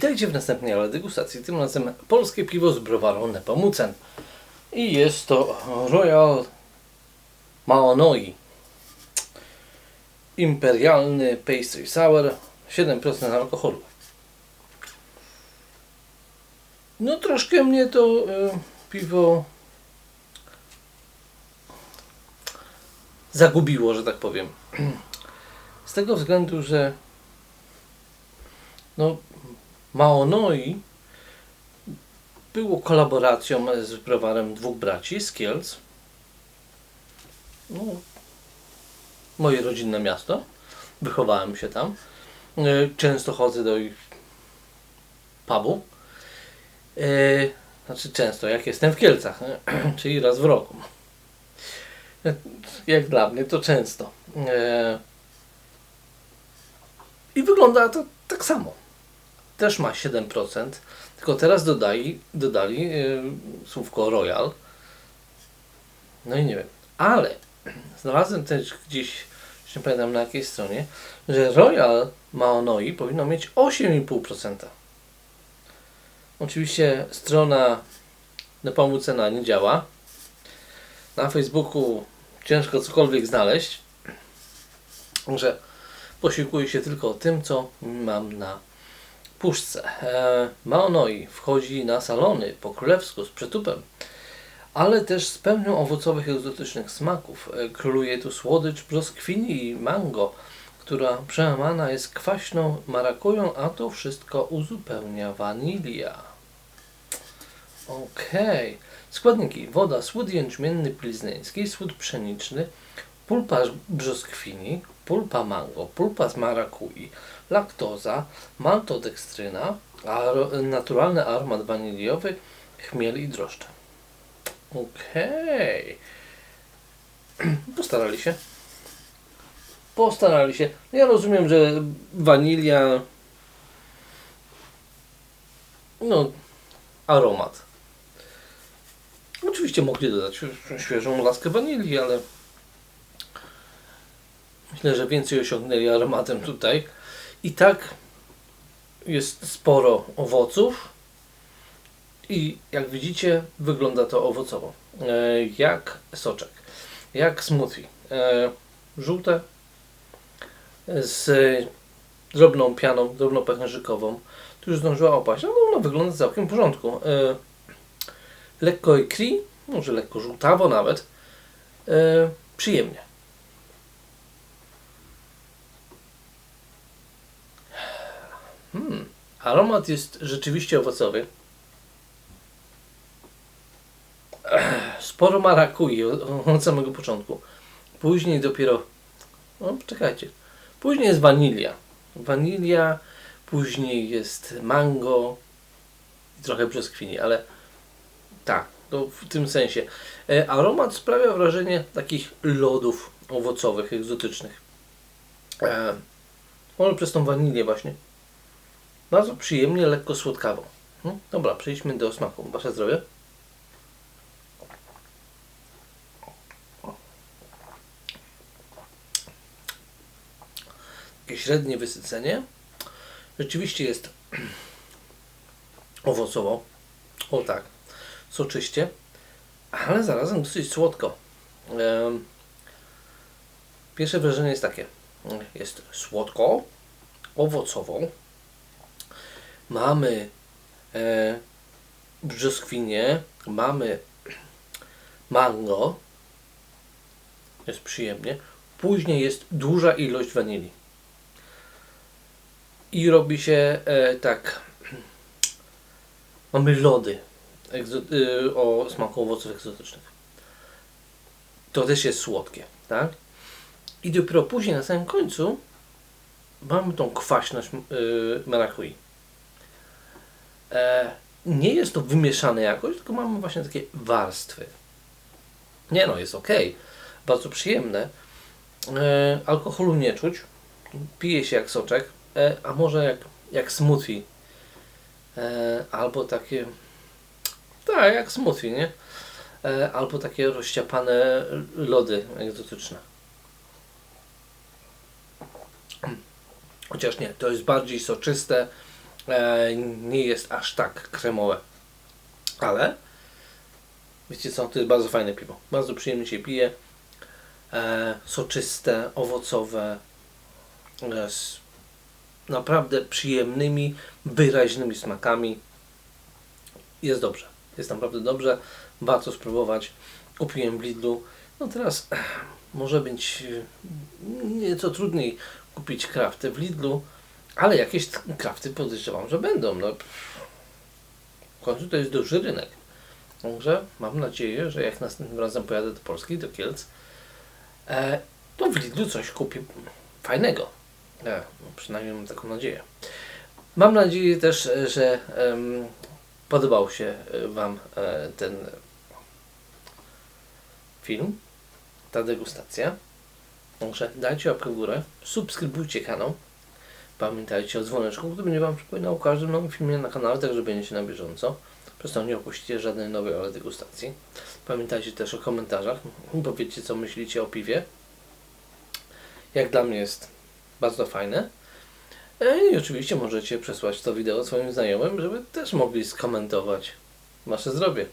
Witajcie w następnej ale degustacji. Tym razem polskie piwo z browaru Nepomucen. I jest to Royal Maonoi. Imperialny Pastry Sour. 7% alkoholu. No troszkę mnie to e, piwo zagubiło, że tak powiem. Z tego względu, że no, Maonoi było kolaboracją z browarem dwóch braci z Kielc. No, moje rodzinne miasto. Wychowałem się tam. E, Często chodzę do ich pubu. E, Znaczy często, jak jestem w Kielcach, czyli raz w roku. Jak dla mnie to często. E, I wygląda to tak samo też ma 7%, tylko teraz dodali, dodali yy, słówko Royal. No i nie wiem, ale znalazłem też gdzieś, nie pamiętam na jakiej stronie, że Royal Maonoi powinno mieć 8,5%. Oczywiście strona Nepomucena nie działa. Na Facebooku ciężko cokolwiek znaleźć. Że posiłkuję się tylko tym, co mam na puszce. E, Maonoi wchodzi na salony po królewsku z przytupem, ale też z pełnią owocowych egzotycznych smaków. E, Króluje tu słodycz brzoskwini i mango, która przełamana jest kwaśną marakują, a to wszystko uzupełnia wanilia. Okej. Składniki. Woda, słód jęczmienny plizneński, słód pszeniczny, pulpa brzoskwini, pulpa mango, pulpa z marakui, laktoza, maltodekstryna, aro, naturalny aromat waniliowy, chmiel i drożdże. Okej. Postarali się. Postarali się. Ja rozumiem, że wanilia no aromat. Oczywiście mogli dodać świeżą laskę wanilii, ale myślę, że więcej osiągnęli aromatem tutaj. I tak jest sporo owoców i jak widzicie wygląda to owocowo. E, jak soczek, jak smoothie. E, żółte z drobną pianą, drobną pęcherzykową. Tu już zdążyła opaść, ale ona wygląda całkiem w porządku. E, lekko ekri, może lekko żółtawo nawet. Przyjemnie. Aromat jest rzeczywiście owocowy. Sporo marakui od samego początku. Później dopiero. No, czekajcie. Później jest wanilia. Wanilia, później jest mango i trochę brzoskwini, ale tak, to w tym sensie. E, Aromat sprawia wrażenie takich lodów owocowych, egzotycznych. E, może przez tą wanilię właśnie. Bardzo przyjemnie, lekko słodkawo. Hmm? Dobra, przejdźmy do smaku. Wasze zdrowie. Takie średnie wysycenie. Rzeczywiście jest owocowo. O tak. Soczyście. Ale zarazem dosyć słodko. Pierwsze wrażenie jest takie. Jest słodko, owocowo, mamy e, brzoskwinie, mamy mango, jest przyjemnie, później jest duża ilość wanilii. I robi się e, tak, mamy lody y, o smaku owoców egzotycznych. To też jest słodkie, tak? I dopiero później na samym końcu mamy tą kwaśność marakui. E, nie jest to wymieszane jakoś, tylko mamy właśnie takie warstwy. Nie no, jest ok. Bardzo przyjemne. E, alkoholu nie czuć. Pije się jak soczek, e, a może jak, jak smoothie. E, albo takie. Tak, jak smoothie, nie? E, albo takie rozciapane lody egzotyczne. Chociaż nie, to jest bardziej soczyste, e, nie jest aż tak kremowe. Ale wiecie co, to jest bardzo fajne piwo. Bardzo przyjemnie się pije. E, soczyste, owocowe. E, z naprawdę przyjemnymi, wyraźnymi smakami. Jest dobrze. Jest naprawdę dobrze. Warto spróbować. Kupiłem w Lidlu. No teraz może być nieco trudniej kupić krafty w Lidlu, ale jakieś krafty podejrzewam, że będą. No, w końcu to jest duży rynek. Także mam nadzieję, że jak następnym razem pojadę do Polski, do Kielc, e, to w Lidlu coś kupię fajnego. E, no, przynajmniej mam taką nadzieję. Mam nadzieję też, e, że em, podobał się e, Wam e, ten film, ta degustacja. Także dajcie łapkę w górę, subskrybujcie kanał. Pamiętajcie o dzwoneczku, który będzie Wam przypominał o każdym nowym filmie na kanale, także będziecie na bieżąco. Przez to nie opuścicie żadnej nowej ale degustacji. Pamiętajcie też o komentarzach. Powiedzcie, co myślicie o piwie. Jak dla mnie jest bardzo fajne. E, I oczywiście możecie przesłać to wideo swoim znajomym, żeby też mogli skomentować Wasze zdrowie.